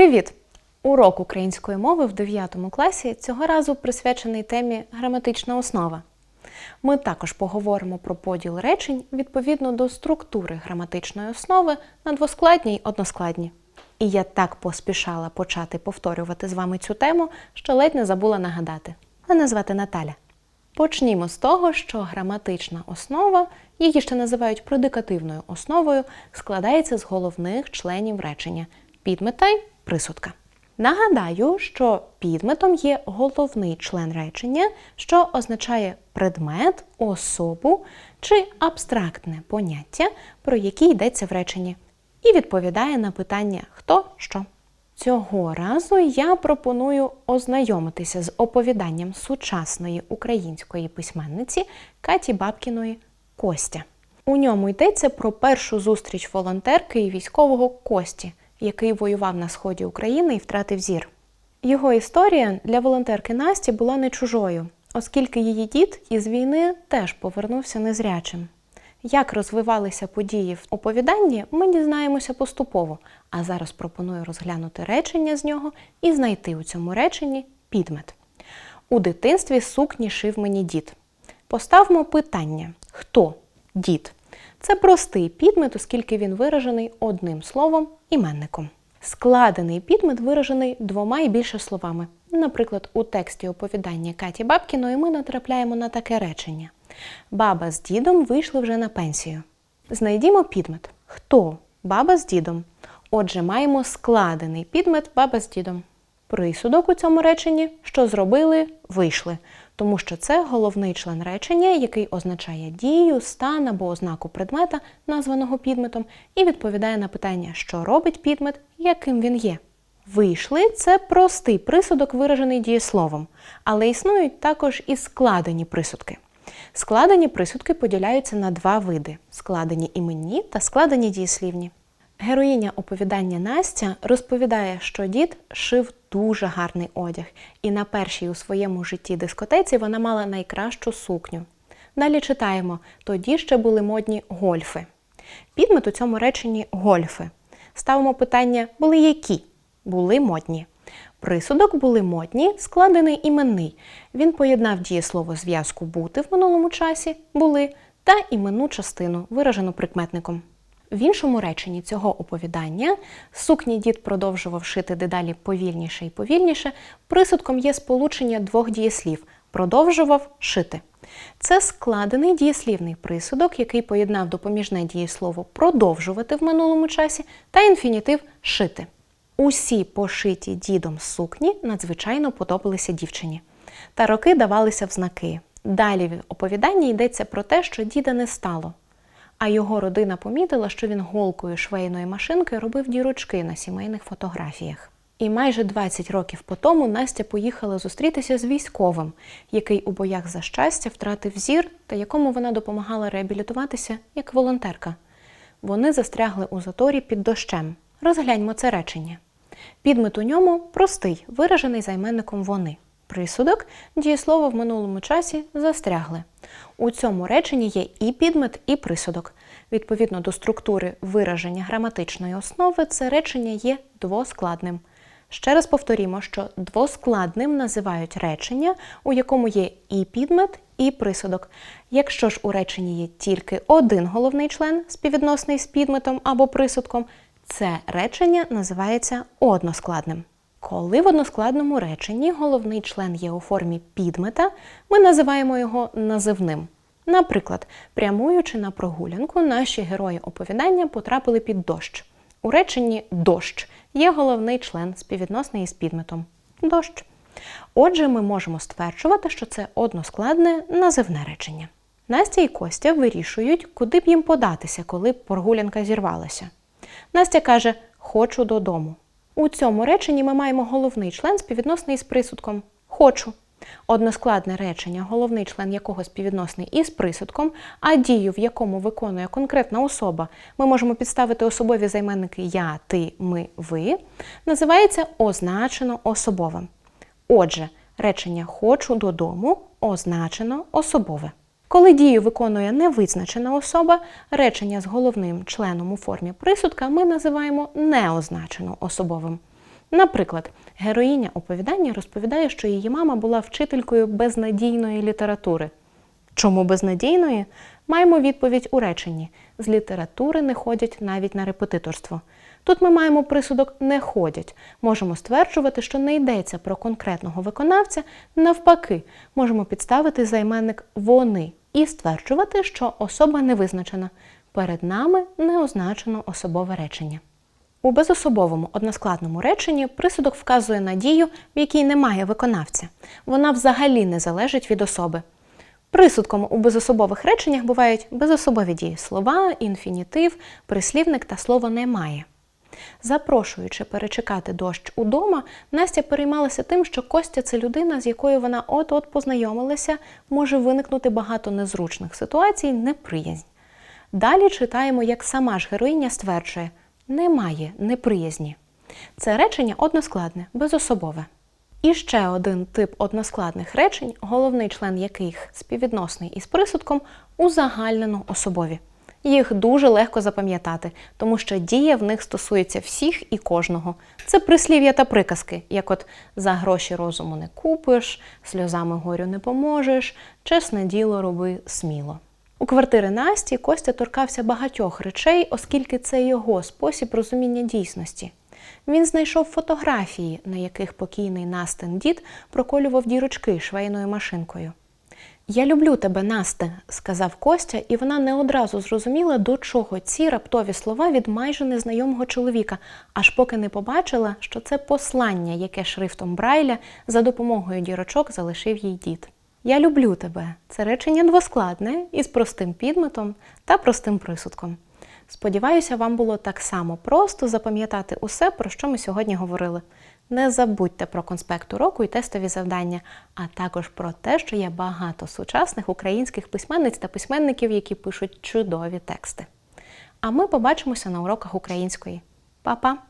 Привіт! Урок української мови в 9 класі цього разу присвячений темі граматична основа. Ми також поговоримо про поділ речень відповідно до структури граматичної основи на двоскладні й односкладні. І я так поспішала почати повторювати з вами цю тему, що ледь не забула нагадати. Мене звати Наталя. Почнімо з того, що граматична основа, її ще називають предикативною основою, складається з головних членів речення підмета й присудка. Нагадаю, що підметом є головний член речення, що означає предмет, особу чи абстрактне поняття, про які йдеться в реченні, і відповідає на питання хто що. Цього разу я пропоную ознайомитися з оповіданням сучасної української письменниці Каті Бабкіної Костя. У ньому йдеться про першу зустріч волонтерки і військового Кості, який воював на сході України і втратив зір. Його історія для волонтерки Насті була не чужою, оскільки її дід із війни теж повернувся незрячим. Як розвивалися події в оповіданні, ми дізнаємося поступово, а зараз пропоную розглянути речення з нього і знайти у цьому реченні підмет. У дитинстві сукні шив мені дід. Поставмо питання: хто дід? Це простий підмет, оскільки він виражений одним словом іменником. Складений підмет виражений двома і більше словами. Наприклад, у тексті оповідання Каті Бабкіної ми натрапляємо на таке речення: Баба з дідом вийшли вже на пенсію. Знайдімо підмет. Хто? Баба з дідом. Отже, маємо складений підмет баба з дідом. Присудок у цьому реченні, що зробили, вийшли, тому що це головний член речення, який означає дію, стан або ознаку предмета, названого підметом, і відповідає на питання, що робить підмет, яким він є. Вийшли це простий присудок, виражений дієсловом, але існують також і складені присудки. Складені присудки поділяються на два види: складені іменні та складені дієслівні. Героїня оповідання Настя розповідає, що дід шив дуже гарний одяг, і на першій у своєму житті дискотеці вона мала найкращу сукню. Далі читаємо: тоді ще були модні гольфи. Підмет у цьому реченні гольфи. Ставимо питання: були які? Були модні. Присудок були модні, складений іменний. Він поєднав дієслово зв'язку бути в минулому часі були та іменну частину, виражену прикметником. В іншому реченні цього оповідання сукні дід продовжував шити дедалі повільніше і повільніше. Присудком є сполучення двох дієслів продовжував шити. Це складений дієслівний присудок, який поєднав допоміжне дієслово продовжувати в минулому часі та інфінітив шити. Усі пошиті дідом сукні надзвичайно подобалися дівчині. Та роки давалися в знаки. Далі в оповіданні йдеться про те, що діда не стало. А його родина помітила, що він голкою швейної машинки робив дірочки на сімейних фотографіях. І майже 20 років по тому Настя поїхала зустрітися з військовим, який у боях за щастя втратив зір та якому вона допомагала реабілітуватися як волонтерка. Вони застрягли у заторі під дощем. Розгляньмо це речення. Підмет у ньому простий, виражений займенником вони. Присудок дієслово в минулому часі застрягли. У цьому реченні є і підмет, і присудок. Відповідно до структури вираження граматичної основи, це речення є двоскладним. Ще раз повторімо, що двоскладним називають речення, у якому є і підмет, і присудок. Якщо ж у реченні є тільки один головний член, співвідносний з підметом або присудком, це речення називається односкладним. Коли в односкладному реченні головний член є у формі підмета, ми називаємо його називним. Наприклад, прямуючи на прогулянку, наші герої оповідання потрапили під дощ. У реченні дощ є головний член співвідносний із підметом дощ. Отже, ми можемо стверджувати, що це односкладне називне речення. Настя і Костя вирішують, куди б їм податися, коли прогулянка зірвалася. Настя каже: Хочу додому. У цьому реченні ми маємо головний член співвідносний із присудком хочу. Односкладне речення, головний член якого співвідносний із присудком, а дію, в якому виконує конкретна особа, ми можемо підставити особові займенники я, ти, ми, ви, називається означено особовим. Отже, речення хочу додому означено особове. Коли дію виконує невизначена особа, речення з головним членом у формі присудка ми називаємо неозначено особовим. Наприклад, героїня оповідання розповідає, що її мама була вчителькою безнадійної літератури. Чому безнадійної? Маємо відповідь у реченні: з літератури не ходять навіть на репетиторство. Тут ми маємо присудок не ходять. Можемо стверджувати, що не йдеться про конкретного виконавця. Навпаки, можемо підставити займенник вони і стверджувати, що особа не визначена. Перед нами не означено особове речення. У безособовому односкладному реченні присудок вказує на дію, в якій немає виконавця. Вона взагалі не залежить від особи. Присудком у безособових реченнях бувають безособові дії слова, інфінітив, прислівник та слово немає. Запрошуючи перечекати дощ удома, Настя переймалася тим, що Костя це людина, з якою вона от-от познайомилася, може виникнути багато незручних ситуацій, неприязнь. Далі читаємо, як сама ж героїня стверджує: немає неприязні. Це речення односкладне, безособове. І ще один тип односкладних речень, головний член яких співвідносний із присудком, узагальнено особові. Їх дуже легко запам'ятати, тому що дія в них стосується всіх і кожного. Це прислів'я та приказки, як от за гроші розуму не купиш, сльозами горю не поможеш, чесне діло роби сміло. У квартири Насті Костя торкався багатьох речей, оскільки це його спосіб розуміння дійсності. Він знайшов фотографії, на яких покійний Настин дід проколював дірочки швейною машинкою. Я люблю тебе, Насте, сказав Костя, і вона не одразу зрозуміла, до чого ці раптові слова від майже незнайомого чоловіка, аж поки не побачила, що це послання, яке шрифтом Брайля за допомогою дірочок залишив їй дід. Я люблю тебе. Це речення двоскладне із простим підметом та простим присудком. Сподіваюся, вам було так само просто запам'ятати усе, про що ми сьогодні говорили. Не забудьте про конспект уроку і тестові завдання, а також про те, що є багато сучасних українських письменниць та письменників, які пишуть чудові тексти. А ми побачимося на уроках української. Па-па!